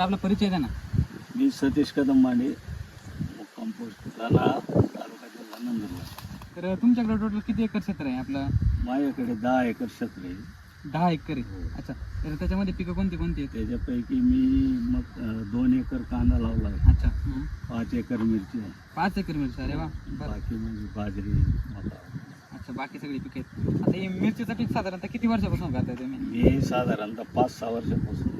तर आपला परिचय द्या ना. मी सतीश कदम मांडे मुक्काम पोस्ट राणा तालुका जिल्हा नंदुरबार तर तुमच्याकडे टोटल किती एकर क्षेत्र आहे आपलं? माझ्याकडे दहा एकर क्षेत्र आहे. दहा एकर आहे. अच्छा. तर त्याच्यामध्ये पिकं कोणती कोणती आहेत? त्याच्यापैकी मी मग दोन एकर कांदा लावला आहे. अच्छा. हं. पाच एकर मिरची आहे. पाच एकर मिरची अरे वा. बरं. बाकी म्हणजे बाजरी मका. अच्छा बाकी सगळी पिकं आहेत. आता हे मिरचीचं पीक साधारणतः किती वर्षापासून करताय तुम्ही? मी साधारणतः पाच सहा वर्षापासून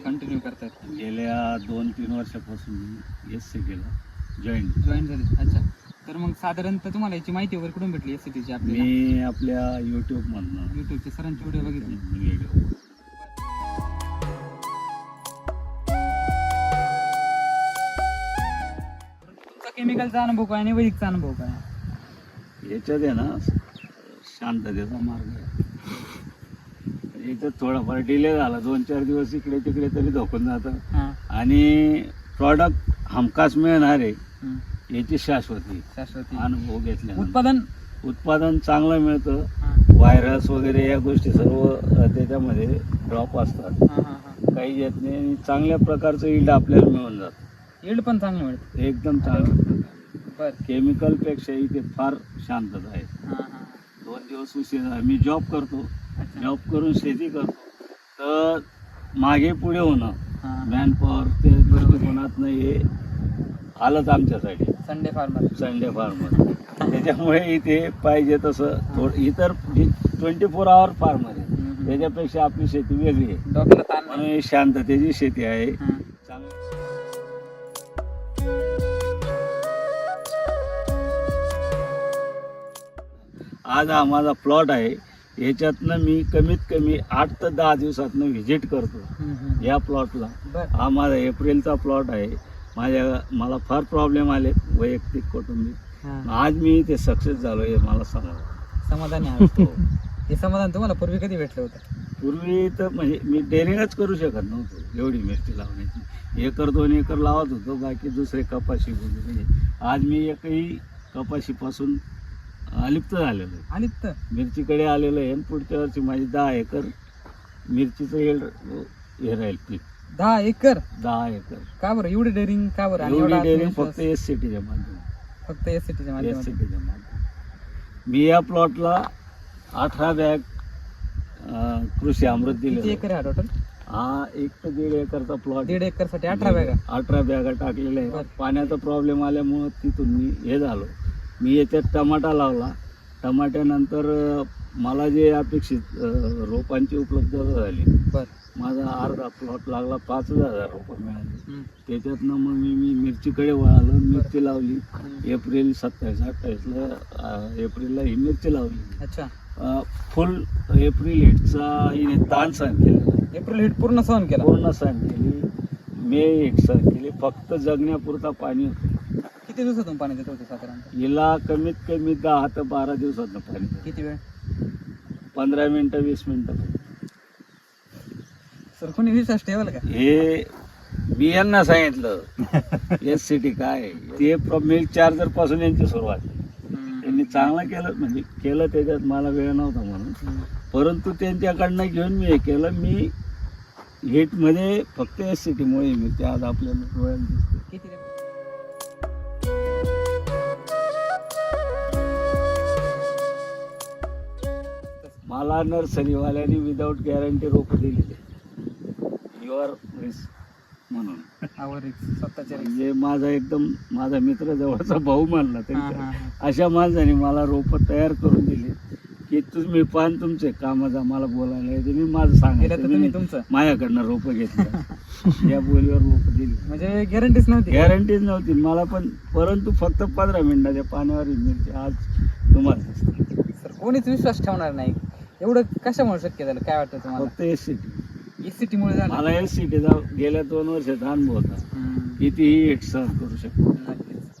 कंटिन्यू करतायत? गेल्या दोन तीन वर्षापासून एस सी केला. जॉईन जॉईन झाले. अच्छा. तर मग साधारणतः तुम्हाला याची माहिती वगैरे कुठून भेटली एस सी टीची आपल्याला मी आपल्या यूट्यूबमधनं युट्यूबचे सरांची व्हिडिओ बघितली. व्हिडिओ तुमचा केमिकलचा अनुभव काय आणि वैदिकचा अनुभव काय? याच्यात आहे ना शांततेचा मार्ग आहे. याच्यात थोडाफार डिले झाला. दोन चार दिवस इकडे तिकडे तरी धोकून जातं. हां. आणि प्रॉडक्ट हमखास मिळणार आहे हं. याची शाश्वती. शाश्वती. अनुभव घेतल्यानंतर. उत्पादन? उत्पादन चांगलं मिळतं. हां. व्हायरस वगैरे या गोष्टी सर्व अ, त्याच्यामध्ये ड्रॉप असतात. हां हां हां. काही येत नाही आणि चांगल्या प्रकारचं इल्ड आपल्याला मिळून जातं. येड पण चांगलं मिळतं. एकदम चांगलं बरं. केमिकलपेक्षा इथे फार शांतता आहे. दोन दिवस उशीर झाला. मी जॉब करतो. जॉब करून शेती करतो. तर मागे पुढे होणं हां. मॅनपॉवर ते दृष्टिकोनात हे आलंच आमच्यासाठी संडे फार्मर संडे फार्मर त्याच्यामुळे इथे पाहिजे तसं थोडं इतर ट्वेंटी फोर आवर फार्मर आहे त्याच्यापेक्षा आपली शेती वेगळी आहे. डॉक्टर ताण म्हणून नाही. शांततेची शेती आहे. हां. चांगली आज हा माझा प्लॉट आहे. याच्यातनं मी कमीत कमी आठ ते दहा दिवसातनं व्हिजिट करतो हं, हं. या प्लॉटला हा माझा एप्रिलचा प्लॉट आहे. माझ्या मला फार प्रॉब्लेम आले वैयक्तिक कौटुंबिक. हां. आज मी ते सक्सेस झालो हे मला सांगा समाधानी आहात. हे. समाधान तुम्हाला पूर्वी कधी भेटलं होतं? पूर्वी तर म्हणजे मी डेअरिंगच करू शकत नव्हतो. एवढी मिरची लावण्याची. एकर दोन एकर लावत होतो. बाकी दुसरे कपाशी आज मी एकही कपाशीपासून अलिप्त झालेलो आहे. तर मिरचीकडे आलेलो आहे आणि पुढच्या वर्षी माझी दहा एकर मिरचीचं हे हे राहील पीक. दहा एकर? दहा एकर. का बरं? एवढी डेअरिंग का बरं? आणि एवढी एवढा डेअरिंग आत्मविश्वास? फक्त एस सी टीच्या माध्यमात फक्त एस सी टीच्या एस माध्यमातून. सी टीच्या माध्यमात मी या प्लॉटला अठरा बॅग अं, कृषी अमृत किती दिले एकर आहे टोटल हा एक ते दीड एकरचा प्लॉट दीड एकरसाठी अठरा बॅगा. अठरा बॅगा टाकलेल्या आहे बरं. पाण्याचा प्रॉब्लेम आल्यामुळं तिथून मी हे झालो. मी याच्यात टमाटा लावला. टमाट्यानंतर मला जे अपेक्षित रोपांची उपलब्धता झाली. माझा अर्धा प्लॉट लागला पाच हजार रुपये मिळाले. त्याच्यातनं मग मी मी मिरचीकडे वळालो मिरची लावली. एप्रिल सत्तावीस अठ्ठावीसला एप्रिलला ही मिरची लावली. अच्छा. फुल एप्रिल हिटचा हिने ताण सहन केलेला एप्रिल हिट पूर्ण सहन केला. पूर्ण सहन केली. मे हिट सहन केली. फक्त जगण्यापुरता पाणी होतं. किती दिवसातून पाणी देत होते साधारणतः हिला कमीत कमी दहा ते बारा दिवसात पाणी. किती वेळ? पंधरा मिनिटं वीस मिनिटं. सर कोणी विश्वास ठेवल का? हे मी यांना सांगितलं एस सी टी काय आहे? ते मिल्क चार्जरपासून यांची सुरुवात. त्यांनी चांगलं केलं म्हणजे केलं त्याच्यात मला वेळ नव्हता म्हणून. परंतु त्यांच्याकडनं घेऊन मी हे केलं. मी हिटमध्ये फक्त एस सी टीमुळे मी ते आज आपल्याला डोळ्याला दिसते मला नर्सरीवाल्याने विदाऊट गॅरंटी रोप दिलेली. युअर रिस्क म्हणून. आवर स्वतःच्या. म्हणजे माझा एकदम माझा मित्र जवळचा भाऊ मानला हां. अशा माणसाने मला रोप तयार करून दिली की तुम्ही पान तुमचे कामाचा मला बोलायला येते. मी माझं तर तुम्ही मी तुमचं. माझ्याकडनं रोप घेतलं. या बोलीवर रोप दिली. म्हणजे गॅरंटीच नव्हती. गॅरंटीच नव्हती. मला पण परंतु फक्त पंधरा मिनिटाच्या पाण्यावर मिरची आज तुम्हाला कोणीच विश्वास ठेवणार नाही. एवढं कशामुळे शक्य झालं? काय वाटतं तुम्हाला? फक्त एस सी टी एसीटी मुळे झालं. मला एस सी टीचा गेल्या दोन वर्षात अनुभव होता. कितीही हिट सहन करू शकतो. नक्कीच.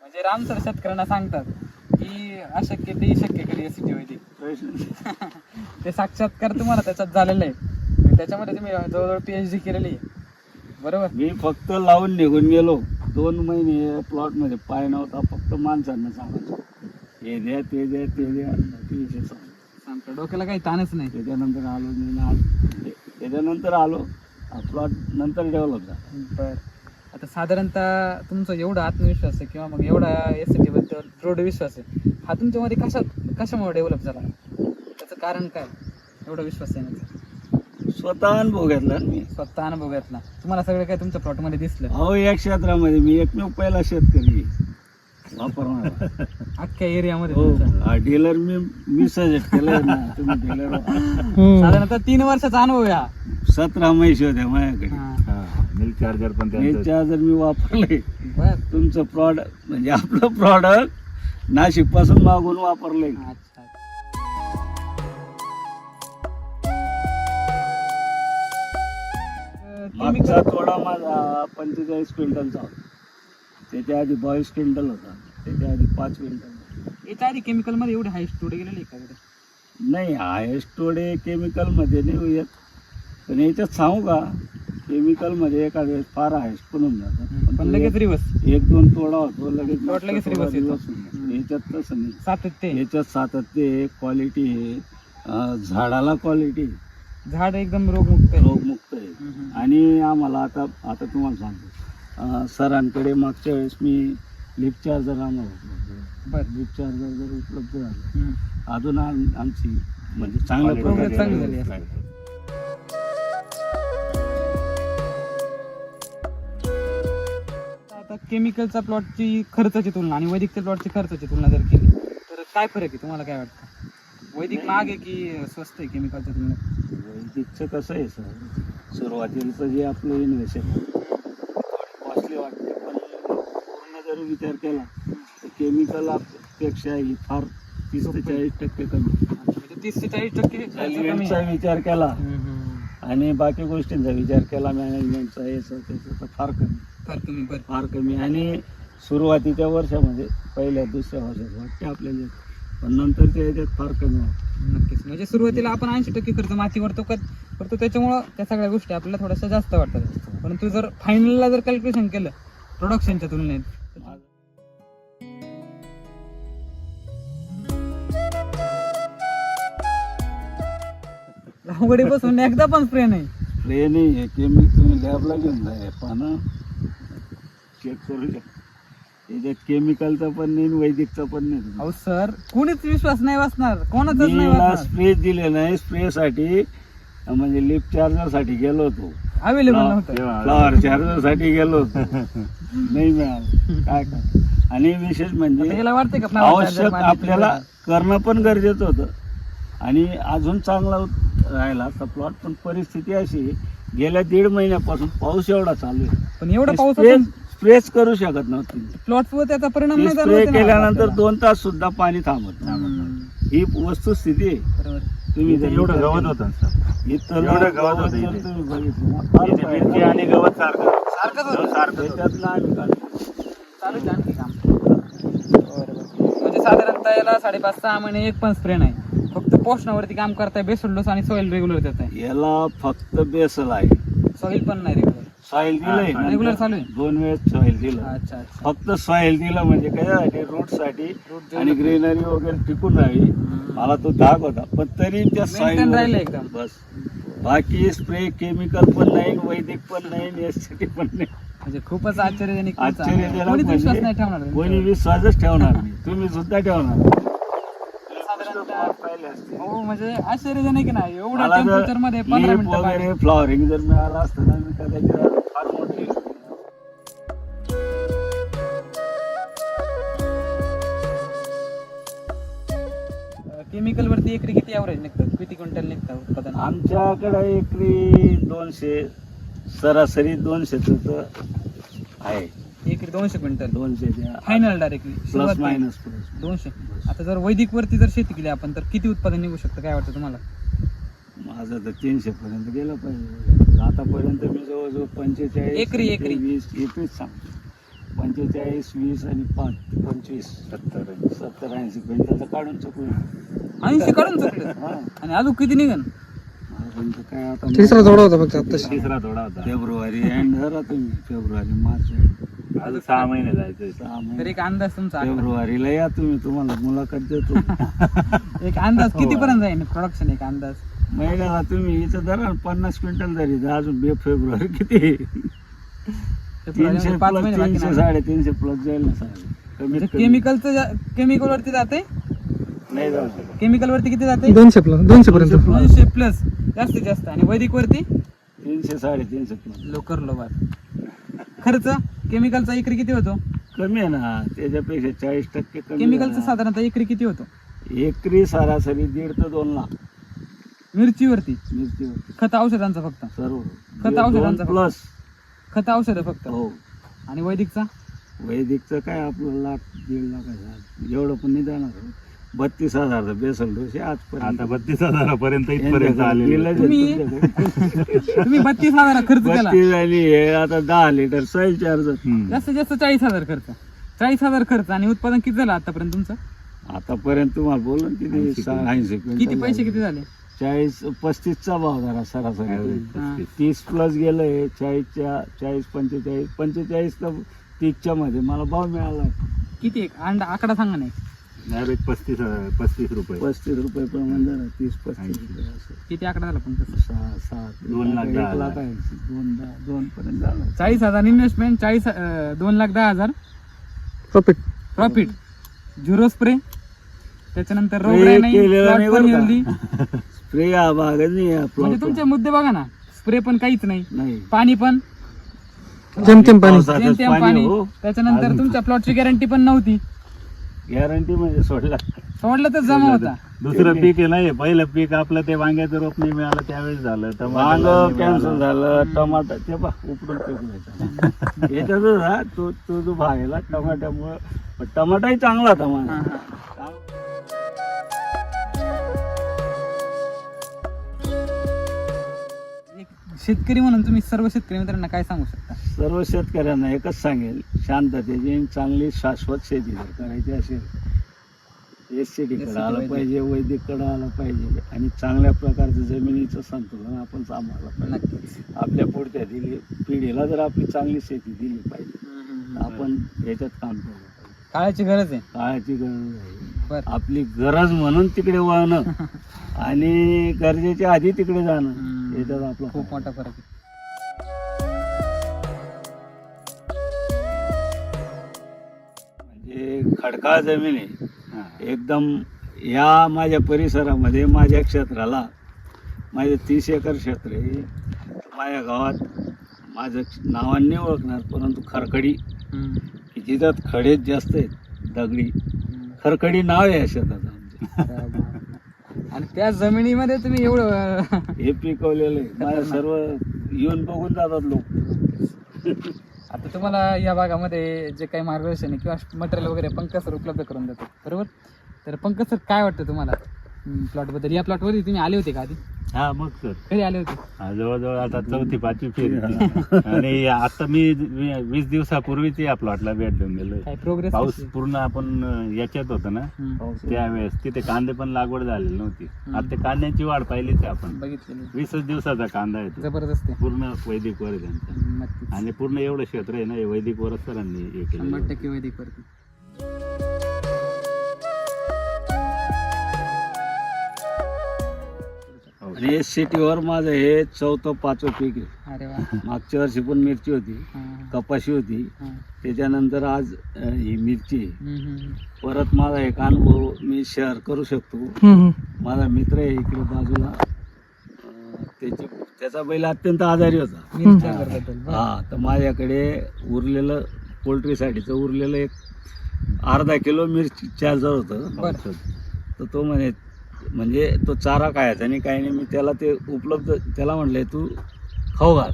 म्हणजे राम सर शेतकऱ्यांना सांगतात की अशक्य ते शक्य करी एसीटी वैदिक. प्रश्न ते साक्षात्कार तुम्हाला त्याच्यात झालेला आहे. त्याच्यामध्ये तुम्ही जवळजवळ पीएच डी केलेली आहे. बरोबर? मी फक्त लावून निघून गेलो. दोन महिने प्लॉटमध्ये पाय नव्हता फक्त माणसांना सांगायचो. हे द्या ते द्या ते द्या. ते विषय. डोक्याला काही ताणच नाही. त्याच्यानंतर आलो मी ना. त्याच्यानंतर आलो. प्लॉट नंतर डेव्हलप झाला. बर. आता साधारणतः तुमचा एवढा आत्मविश्वास आहे किंवा मग एवढा एस टी बद्दल दृढ विश्वास आहे हा तुमच्यामध्ये कशा कशामुळे डेव्हलप झाला? त्याचं कारण काय? एवढा विश्वास येण्याचं. स्वतः अनुभव घेतला ना मी. स्वतः अनुभव घेतला. तुम्हाला सगळं काय तुमच्या प्लॉटमध्ये दिसलं. अहो या क्षेत्रामध्ये मी एकमेव पहिला शेतकरी वापरणार. अख्ख्या एरियामध्ये हो. हा डीलर मी मी सजेस्ट केलं ना तुम्ही डीलर साधारणतः तीन वर्षाचा अनुभव आहे हा. सतरा म्हैशी होत्या माझ्याकडे. हा. मिल्क चार्जर पण हे त्यांचं चार्जर मी वापरले बर. तुमचं प्रॉडक्ट म्हणजे आपलं प्रॉडक्ट नाशिकपासून मागून वापरले अच्छा. मागचा तोडा माझा पंचेचाळीस क्विंटलचा होता. त्याच्या आधी बावीस क्विंटल होता. त्याच्या आधी पाच क्विंटल याच्या आधी केमिकलमध्ये एवढे हाय स्टोरी गेलेले बरं? नाही हायस्ट तोडे केमिकलमध्ये नाही येत. पण याच्यात सांगू का केमिकलमध्ये एखाद्या वेळेस फार हायस्ट पण होऊन जातात पण लगेच रिवर्स एक दोन तोडा होतो लगेच लगेच थोडा reverse येतो. reverse होऊन जातो. याच्यात तसं नाही. सातत्य आहे. याच्यात सातत्य आहे क्वालिटी आहे. अं, झाडाला क्वालिटी झाड एकदम रोगमुक्त आहे. रोगमुक्त आहे. आणि आम्हाला आता आता तुम्हाला सांगतो. अं, सरांकडे मागच्या वेळेस मी लिफ्ट चार्जर आणणार होतो. बर. लिफ्ट चार्जर जर उपलब्ध झालं हम्म. अजून आम- आमची म्हणजे चांगल्या Progress प्रकारे चांगली झाली. आता केमिकलचा प्लॉटची खर्चाची तुलना आणि वैदिकच्या प्लॉटची खर्चाची तुलना जर केली तर काय फरक आहे? तुम्हाला काय वाटतं? वैदिक महाग आहे की स्वस्त आहे केमिकलच्या तुलनेत? वैदिकचं कसं आहे सर. सुरुवातीचं जे आपलं इन्व्हेस्टमेंट कॉस्टली वाटते पण पूर्ण जर विचार केला तर केमिकलपेक्षा ही फार तीस ते चाळीस टक्के कमी तीस ते चाळीस टक्के. विचार केला. आणि बाकी गोष्टींचा विचार केला मॅनेजमेंटचा याचा त्याचा तर फार कमी. फार कमी फार कमी. आणि सुरुवातीच्या वर्षामध्ये पहिल्या दुसऱ्या वर्षात वाटते आपल्याला पण नंतर त्या याच्यात फार कमी वाटतं नक्कीच. म्हणजे सुरुवातीला आपण ऐंशी टक्के खर्च मातीवर तो करतो त्याच्यामुळं त्या सगळ्या गोष्टी आपल्याला थोड्याशा जास्त वाटतात. परंतु जर फायनलला जर कॅल्क्युलेशन केलं प्रोडक्शनच्या तुलनेत लागवडी बसून एकदा पण स्प्रे नाही. स्प्रे नाही. आहे तुम्ही लॅबला घेऊन जा. पानं चेक करू शकता. याच्यात केमिकलचं पण नाही वैदिकचं पण नाही. अहो सर कोणीच विश्वास नाही बसणार कोणाचाच नाही बसणार स्प्रे दिले नाही स्प्रे साठी म्हणजे लिफ्ट चार्जरसाठी गेलो होतो. अवेलेबल नव्हतं. फ्लॉवर चार्जरसाठी गेलो होतो. नाही मिळालं. काय आणि विशेष आता म्हणजे याला वाटतंय का flower charger आवश्यक आपल्याला? करणं पण गरजेचं होतं. आणि अजून चांगला उत- राहिला तर प्लॉट पण परिस्थिती अशी आहे, गेल्या दीड महिन्यापासून पाऊस एवढा चालू आहे. पण एवढा पाऊस स्प्रे स्प्रेच करू शकत नव्हती प्लॉट वर त्याचा परिणाम नाही स्प्रे जाणवत ना केल्यानंतर आपल्याला. दोन तास सुद्धा पाणी थांबत. हम्म. ही वस्तुस्थिती आहे बरोबर तुम्ही जर एवढं गवत होतं सर इथं एवढं ना गवत होतं जर इथे. तुम्ही बघितलं ना, फार इथे मिरची फायदा. आणि गवत सारखं सारखंच होतं. सारखं त्याच्यातलं आम्ही काढलं. चालू आहे आणखी काम म्हणजे साधारणतः याला साडेपाच सहा महिने एक पण स्प्रे नाही फक्त पोषणावरती काम करताय बेसल डोस आणि सॉइल रेग्युलर देत आहे याला फक्त बेसल आहे सॉइल पण नाही रेग्युलर सॉईल दिलंय रेग्युलर चालू आहे? दोन वेळेस सॉईल दिलं. अच्छा अच्छा. फक्त सॉईल दिलं म्हणजे कशासाठी रूटसाठी Root आणि. ग्रीनरी वगैरे टिकून राहावी मला तो धाक होता. पण तरी त्या Maintain सॉईल राहिलं एकदम. बस. बाकी स्प्रे केमिकल पण नाही वैदिक पण नाही एसटी पण नाही. म्हणजे खूपच आश्चर्यजनक किस्सा. आश्चर्यजनक कोणीच विश्वास म्हणजे नाही ठेवणार कोणी विश्वासच ठेवणार नाही. तुम्ही सुद्धा ठेवणार. हो म्हणजे आश्चर्यजनक नाही एवढ्या मला जर टेम्परेचरमध्ये पंधरा leaf मिनिटं वगैरे पाणी. फ्लॉवरिंग जर मिळालं असतं ना मी कदाचित फार मोठी केमिकल वरती एकरी किती ॲव्हरेज निघतं किती क्विंटल निघतं उत्पादन? आमच्याकडे एकरी दोनशे सरासरी दोनशेच आहे. एकरी दोनशे क्विंटल. दोनशे final directly plus minus plus दोनशे. आता जर वैदिक वरती जर शेती केली आपण तर किती उत्पादन निघू शकतं? काय वाटतं तुम्हाला? माझं तर तीनशे पर्यंत गेलं पाहिजे. आतापर्यंत मी जवळजवळ पंचेचाळीस एकरी- एकरी. वीस एकवीस सांगतो. पंचेचाळीस वीस आणि पाच. पंचवीस सत्तर सत्तर ऐंशी क्विंटल काढून चुकून ऐंशी काढून चुकलं? आणि अजून किती निघन? काय आता तिसरा थोडा होता फक्त तिसरा थोडा होता. फेब्रुवारी एंड धरा तुम्ही फेब्रुवारी मार्च अजून सहा महिने जायचंय सहा तर महिने एक अंदाज तुमचा. फेब्रुवारीला या तुम्ही तुम्हाला मुलाखत देतो. एक अंदाज हो. किती पर्यंत जाईल? प्रोडक्शन एक अंदाज. महिन्याला तुम्ही इथं धरा ना, पन्नास क्विंटल धरी जा अजून बे फेब्रुवारी किती? तीनशे पाच प्लस महिने बाकी तीनशे. साडेतीनशे प्लस जाईल ना कमीत म्हणजे कमी. केमिकलचं केमिकल वरती जाते नाही जाऊ शकत. केमिकल वरती किती जाते दोनशे प्लस दोनशे पर्यंत. दोनशे प्लस जास्तीत जास्त. आणि वैदिक वरती? तीनशे साडेतीनशे प्लस लोकर लोबार. खर्च? केमिकलचा एकरी किती होतो? कमी आहे ना त्याच्यापेक्षा चाळीस टक्के कमी केमिकलचा. साधारणतः एकरी किती होतो? एकरी सरासरी दीड ते दोन लाख. मिरचीवरती? मिरची खत औषधांचा फक्त? सर्व. खत औषधांचा प्लस. खत औषध फक्त? हो. आणि वैदिकचा? वैदिकचं काय आपलं लाख दीड लाख आहे. एवढं पण नाही जाणार. बत्तीस हजार बेसल डोसे आजपर्यंत. आता बत्तीस हजारापर्यंत इथपर्यंत आलेले. आहेत. तुम्ही- बत्तीस हजार खर्च केला. बत्तीस झाली हे आता दहा लिटर सॉईल चार्ज हम्म. जास्तीत जास्त चाळीस हजार खर्च. चाळीस हजार खर्च आणि उत्पादन किती झालं आतापर्यंत तुमचं? आतापर्यंत तुम्हाला बोलून किती? ऐंशी किती? पैसे झाले. किती झाले? चाळीस पस्तीसचा भाव धरा सरासरी. हा. तीस प्लस गेलंय चाळीसच्या चाळीस पंचेचाळीस पंचेचाळीस तर तीसच्या मध्ये मला भाव मिळाला. किती एक? अंडा आकडा सांगा नाही पस्तीस पस्तीस रुपये. पस्तीस रुपये प्रमाण जरा तीस पस्तीस ऐंशी. रुपये असं. किती आकडा झाला पण तसं? सहा सात. दोन लाख दहा एक लाख हजार. ऐंशी दोन दहा दोन पर्यंत झालं. चाळीस हजार इन्व्हेस्टमेंट चाळीस अं, दोन लाख दहा हजार. प्रॉफिट प्रॉफिट झिरो स्प्रे त्याच्यानंतर रोग Spray नाही केलेला plot नाही पण बरं का? healthy. स्प्रे हा भागच नाही हा म्हणजे plot तुमचे मुद्दे बघा ना स्प्रे पण काहीच नाही. नाही. पाणी पण. जेमतेम पाणी. पावसातच जेमतेम पाणी पाणी. हो. त्याच्यानंतर अजून- तुमच्या प्लॉटची गॅरंटी पण नव्हती. गॅरंटी म्हणजे सोडला. सोडलं तर जमा होता. दुसरं पीक आहे नाही पहिलं पीक आपलं ते वांग्याचं रोप नाही मिळालं त्यावेळेस झालं. वांग टमाटर कॅन्सल. झालं टमाटर ते पा उपडून याच्यातच हा तो तो जो भाग टमाट्यामुळं पण टमाटाही चांगला होता हा, माझा शेतकरी म्हणून तुम्ही सर्व शेतकरी मित्रांना काय सांगू शकता? सर्व शेतकऱ्यांना एकच सांगेल शांततेची आणि चांगली शाश्वत शेती जर करायची असेल एस सी कडे SCT आलं. पाहिजे. वैदिककडे आलं पाहिजे आणि चांगल्या प्रकारचं जमिनीचं संतुलन आपण सांभाळलं पाहिजे. आपल्या पुढच्या दिली पिढीला जर आपली चांगली शेती दिली पाहिजे आपण याच्यात काम केलं पाहिजे काळाची गरज आहे. काळाची गरज आहे. बर आपली गरज म्हणून तिकडे वळणं आणि गरजेच्या आधी तिकडे जाणं हम्म. याच्यात आपला खूप. मोठा फरक आहे म्हणजे खडकाळ जमीन आहे हा. एकदम या माझ्या परिसरामध्ये माझ्या क्षेत्राला माझे तीस एकर क्षेत्र आहे माझ्या गावात माझं नावाने ओळखणार परंतु खरकडी हम्म. की जिथं खडेच जास्त आहेत दगडी. खरकडी नाव आहे या शेताचं आणि त्या जमिनीमध्ये तुम्ही एवढं हे पिकवलेलं आहे. माझ्या सर्व येऊन बघून जातात लोक. आता तुम्हाला या भागामध्ये जे काही मार्गदर्शन आहे किंवा मटेरियल वगैरे पंकज सर उपलब्ध करून देतो बरोबर? तर पंकज सर काय वाटतं तुम्हाला? प्लॉटबद्दल. या प्लॉट वरती तुम्ही आले होते का आधी? हा मग सर कधी आले होते. हा, जवळजवळ आता चौथी पाचवी फेरी आणि आता मी वी- वीस दिवसापूर्वीच या प्लॉटला भेट देऊन काय प्रोग्रेस पाऊस पूर्ण आपण अं, याच्यात होतं ना? त्यावेळेस. तिथे कांदे पण लागवड झालेली नव्हती. आता ते कांद्याची वाढ पाहिलीच आहे आपण. बघितलेली वीसच दिवसाचा कांदा आहे तो. जबरदस्त आहे. पूर्ण वैदिक वर आहे त्यांचा. नक्कीच. आणि पूर्ण एवढं क्षेत्र आहे ना हे वैदिक वरच सरांनी हे शंभर केलं टक्के वैदिक वरती आणि एस सिटीवर माझं हे चौथं पाचवं पीक आहे अरे वा मागच्या वर्षी पण मिरची होती हा, कपाशी होती हा. त्याच्यानंतर आज अं, ही मिरची आहे. हम्म, हम्म, हम्म. परत माझा एक अनुभव मी शेअर करू शकतो हम्म. माझा मित्र आहे इकडे बाजूला अं, त्याची त्याचा बैल अत्यंत आजारी होता बरं. हा तर माझ्याकडे उरलेलं पोल्ट्रीसाठीचं उरलेलं एक अर्धा किलो मिरची चार्जर होतं बरं. तर तो म्हणे म्हणजे तो चारा खायचा आणि काही नाही मी त्याला ते उपलब्ध त्याला म्हणले तू खाऊ घाल.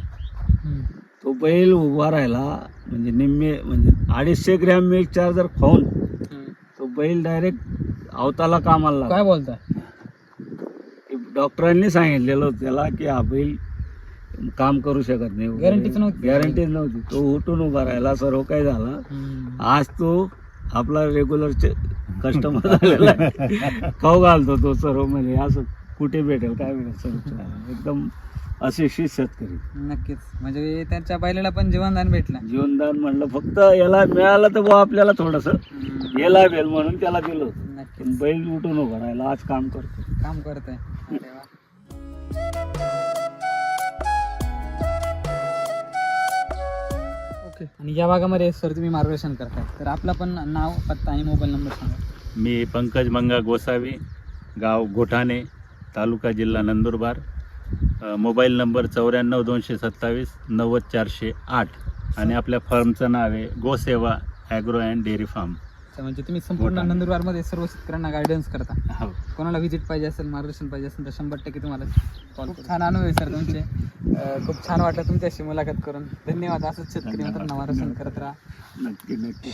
तो बैल उभा राहिला म्हणजे निम्मे म्हणजे अडीचशे ग्रॅम मिल्क चार्जर खाऊन हम्म. तो बैल डायरेक्ट अवताला कामाला. काय बोलताय की डॉक्टरांनी सांगितलेलं होतं त्याला की हा बैल काम करू शकत नाही Guaranteeच नव्हती. गॅरंटीच नव्हती तो उठून उभा राहिला सर्व काही झाला. आज तो आपला रेग्युलर कस्टमर झालेला आहे. खाऊ घालतो तो सर्व म्हणजे असं कुठे भेटेल काय भेटेल सर्व एकदम अशिक्षित शेतकरी. नक्कीच. म्हणजे त्यांच्या बैलाला पण जीवनदान भेटलं. जीवनदान म्हणलं फक्त याला मिळालं तर बुवा आपल्याला थोडस. हे लागेल म्हणून त्याला दिलं नक्कीच. बैल उठून उभं राहिला आज काम करतो काम करतोय. अरे ओके आणि या भागामध्ये सर तुम्ही मार्गदर्शन करताय. तर आपला पण नाव पत्ता आणि मोबाईल नंबर सांगा. मी पंकज मंगा गोसावी गाव गोठाणे तालुका जिल्हा नंदुरबार. अ, मोबाईल नंबर चौऱ्याण्णव दोनशे सत्तावीस नव्वद चारशे आठ. आणि आपल्या फर्मचं नाव आहे Gosewa agro and dairy farm. अच्छा, म्हणजे तुम्ही संपूर्ण. नंदुरबारमध्ये सर्व शेतकऱ्यांना गायडन्स करता. हो. कोणाला व्हिजिट पाहिजे असेल मार्गदर्शन पाहिजे असेल तर शंभर टक्के तुम्हाला खूप छान अनुभव आहे सर तुमचे. अं, खूप छान वाटलं तुमच्याशी मुलाखत करून. धन्यवाद. असंच शेतकरी. मित्रांना मार्गदर्शन करत राहा. नक्की नक्की.